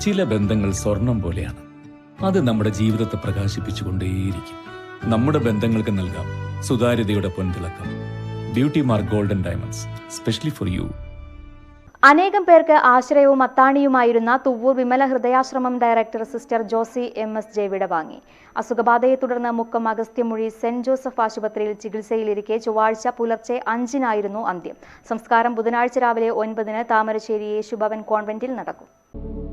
ചില ബന്ധങ്ങൾ സ്വർണം പോലെയാണ്. അത് നമ്മുടെ ജീവിതത്തെ പ്രകാശിപ്പിച്ചുകൊണ്ടേയിരിക്കും. നമ്മുടെ ബന്ധങ്ങൾക്ക് നൽകാം സുതാര്യതയുടെ പൊൻതിളക്കം. Beauty mark golden diamonds specially for you അനേകം പേർക്ക് ആശ്രയവും അത്താണിയുമായിരുന്ന Thuvvur Vimala Hridayashramam director sister Josie M S J വിടവാങ്ങി അസുഖബാധയെ തുടർന്ന് മുക്കം അഗസ്ത്യമൊഴി സെന്റ് ജോസഫ് ആശുപത്രിയിൽ ചികിത്സയിലിരിക്കെ ചൊവ്വാഴ്ച പുലർച്ചെ അഞ്ചിനായിരുന്നു അന്ത്യം. സംസ്കാരം ബുധനാഴ്ച രാവിലെ ഒൻപതിന് താമരശ്ശേരി യേശുഭവൻ കോൺവെന്റിൽ നടക്കും.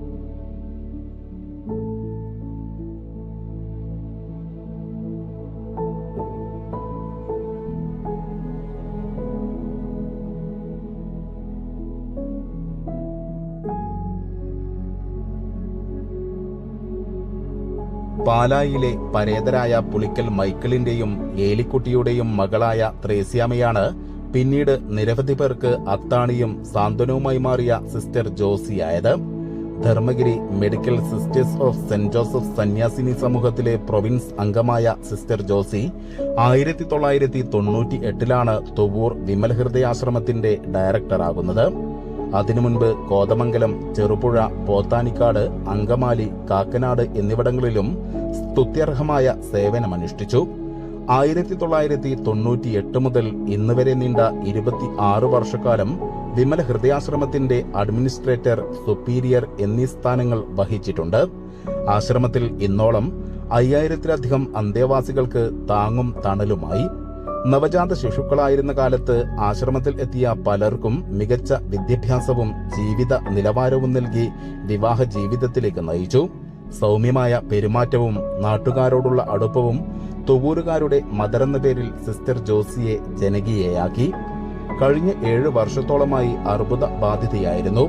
പാലായിലെ പരേതരായ പുളിക്കൽ മൈക്കിളിന്റെയും ഏലിക്കുട്ടിയുടെയും മകളായ ത്രേസ്യാമയാണ് പിന്നീട് നിരവധി പേർക്ക് അത്താണിയും സാന്ത്വനവുമായി മാറിയ sister ജോസിയായത് Dharmagiri medical sisters of saint Joseph സന്യാസിനി സമൂഹത്തിലെ പ്രൊവിൻസ് അംഗമായ സിസ്റ്റർ ജോസി ആയിരത്തി തൊള്ളായിരത്തി തൊണ്ണൂറ്റി എട്ടിലാണ് തൊവൂർ വിമൽ ഹൃദയാശ്രമത്തിന്റെ ഡയറക്ടറാകുന്നത്. അതിനു മുൻപ് കോതമംഗലം ചെറുപുഴ പോത്താനിക്കാട് അങ്കമാലി കാക്കനാട് എന്നിവിടങ്ങളിലും സ്തുത്യർഹമായ സേവനമനുഷ്ഠിച്ചു. ആയിരത്തി തൊള്ളായിരത്തി തൊണ്ണൂറ്റി എട്ട് മുതൽ ഇന്ന് വരെ നീണ്ട ഇരുപത്തി ആറ് വർഷക്കാലം വിമല ഹൃദയാശ്രമത്തിന്റെ അഡ്മിനിസ്ട്രേറ്റർ സുപ്പീരിയർ എന്നീ സ്ഥാനങ്ങൾ വഹിച്ചിട്ടുണ്ട്. ആശ്രമത്തിൽ ഇന്നോളം അയ്യായിരത്തിലധികം അന്തേവാസികൾക്ക് താങ്ങും തണലുമായി. നവജാത ശിശുക്കളായിരുന്ന കാലത്ത് ആശ്രമത്തിൽ എത്തിയ പലർക്കും മികച്ച വിദ്യാഭ്യാസവും ജീവിത നിലവാരവും നൽകി വിവാഹ ജീവിതത്തിലേക്ക് നയിച്ചു. സൗമ്യമായ പെരുമാറ്റവും നാട്ടുകാരോടുള്ള അടുപ്പവും തുവൂരുകാരുടെ മദറെന്ന പേരിൽ സിസ്റ്റർ ജോസിയെ ജനകീയയാക്കി. കഴിഞ്ഞ ഏഴ് വർഷത്തോളമായി അർബുദ ബാധിതയായിരുന്നു.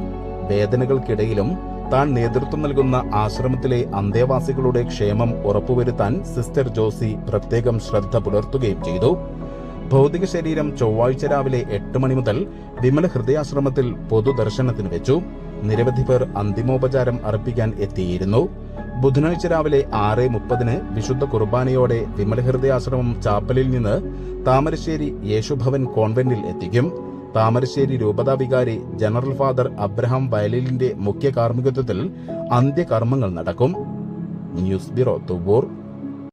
വേദനകൾക്കിടയിലും താൻ നേതൃത്വം നൽകുന്ന ആശ്രമത്തിലെ അന്തേവാസികളുടെ ക്ഷേമം ഉറപ്പുവരുത്താൻ സിസ്റ്റർ ജോസി പ്രത്യേകം ശ്രദ്ധ പുലർത്തുകയും ചെയ്തു. ഭൗതിക ശരീരം ചൊവ്വാഴ്ച രാവിലെ എട്ട് മണി മുതൽ വിമല ഹൃദയാശ്രമത്തിൽ പൊതുദർശനത്തിന് വെച്ചു. നിരവധി പേർ അന്തിമോപചാരം അർപ്പിക്കാൻ എത്തിയിരുന്നു. ബുധനാഴ്ച രാവിലെ ആറ് മുപ്പതിന് വിശുദ്ധ കുർബാനയോടെ വിമല ഹൃദയാശ്രമം ചാപ്പലിൽ നിന്ന് താമരശ്ശേരി യേശുഭവൻ കോൺവെന്റിൽ എത്തിക്കും. താമരശ്ശേരി രൂപതാവികാരി ജനറൽ ഫാദർ അബ്രഹാം വയലിലിന്റെ മുഖ്യ കാർമ്മികത്വത്തിൽ അന്ത്യകർമ്മങ്ങൾ നടക്കും. News bureau Thuvur